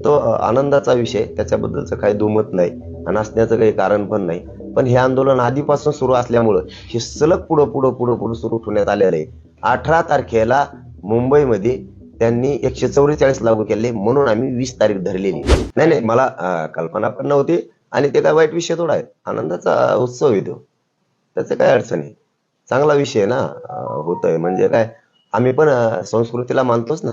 तो आनंदाचा विषय. त्याच्याबद्दलचं काही दुमत नाही आणि असण्याचं काही कारण पण नाही. पण हे आंदोलन आधीपासून सुरू असल्यामुळं हे सलग पुढं पुढं पुढं पुढं सुरू ठेवण्यात आलेलं आहे. अठरा तारखेला मुंबईमध्ये त्यांनी एकशे चौवेचाळीस लागू केले म्हणून आम्ही वीस तारीख धरलेली. नाही नाही मला कल्पना पण नव्हती आणि ते काय वाईट विषय थोडा आहे. आनंदाचा उत्सव आहे तो. त्याचं काय अडचण आहे. चांगला विषय आहे ना होतोय. म्हणजे काय आम्ही पण संस्कृतीला मानतोच ना.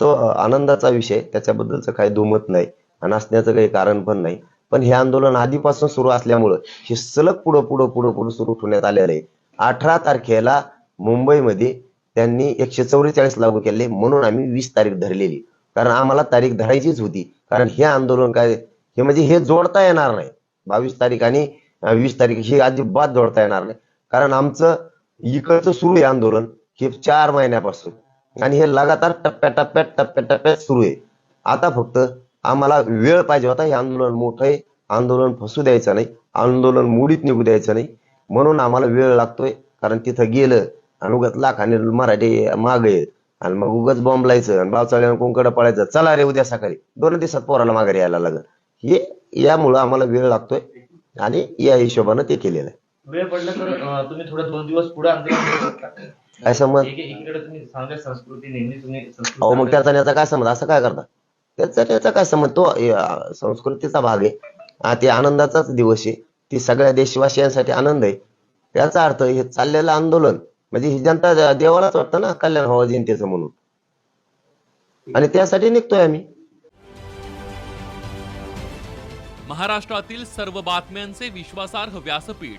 तो आनंदाचा विषय. त्याच्याबद्दलचं काही दुमत नाही. आणि असण्याचं काही कारण पण नाही. पण हे आंदोलन आधीपासून सुरू असल्यामुळं हे सलग पुढं पुढं पुढं पुढं सुरू ठेवण्यात आलेलं आहे. अठरा तारखेला मुंबईमध्ये त्यांनी एकशे चौवेचाळीस लागू केले म्हणून आम्ही वीस तारीख धरलेली. कारण आम्हाला तारीख धरायचीच होती. कारण हे आंदोलन काय हे म्हणजे हे जोडता येणार नाही. बावीस तारीख आणि वीस तारीख हे अजिबात जोडता येणार नाही. कारण आमचं इकडचं सुरू आहे आंदोलन हे चार महिन्यापासून. आणि हे लगातार टप्प्याटप्प्यात टप्प्याटप्प्यात सुरू आहे. आता फक्त आम्हाला वेळ पाहिजे होता हे आंदोलन मोठं आहे. आंदोलन फसू द्यायचं नाही. आंदोलन मुडीत निघू द्यायचं नाही. म्हणून आम्हाला वेळ लागतोय. कारण तिथं गेलं आणि उगाच लाखाने मराठी मागे आणि मग उगाच बॉम्ब लायचं आणि बावचाळ्यानं कोणकडे पळायचं? चला रे उद्या सकाळी. दोन दिवसात पोराला माघारी यायला लागल. हे यामुळं आम्हाला वेळ लागतोय. आणि या हिशोबानं ते केलेलं आहे. वेळ पडला तर तुम्ही थोडं दोन दिवस पुढे आंदोलन काय समज एक- एकीकडे तुम्ही चांगल्या संस्कृती नेहमी तुम्ही संस्कृती अहो मग त्याचा याचा काय समज असं काय करता? त्याचा आणि याचा काय समज तो संस्कृतीचा भाग आहे. ते आनंदाचाच दिवस आहे. ती सगळ्या देशवासियांसाठी आनंद आहे. याचा अर्थ हे चाललेलं आंदोलन म्हणजे ही जनता देवालाच वाटतं ना कल्याण व्हावं जनतेचं म्हणून. आणि त्यासाठी निघतोय आम्ही. महाराष्ट्रातील सर्व बातम्यांचे विश्वासार्ह व्यासपीठ.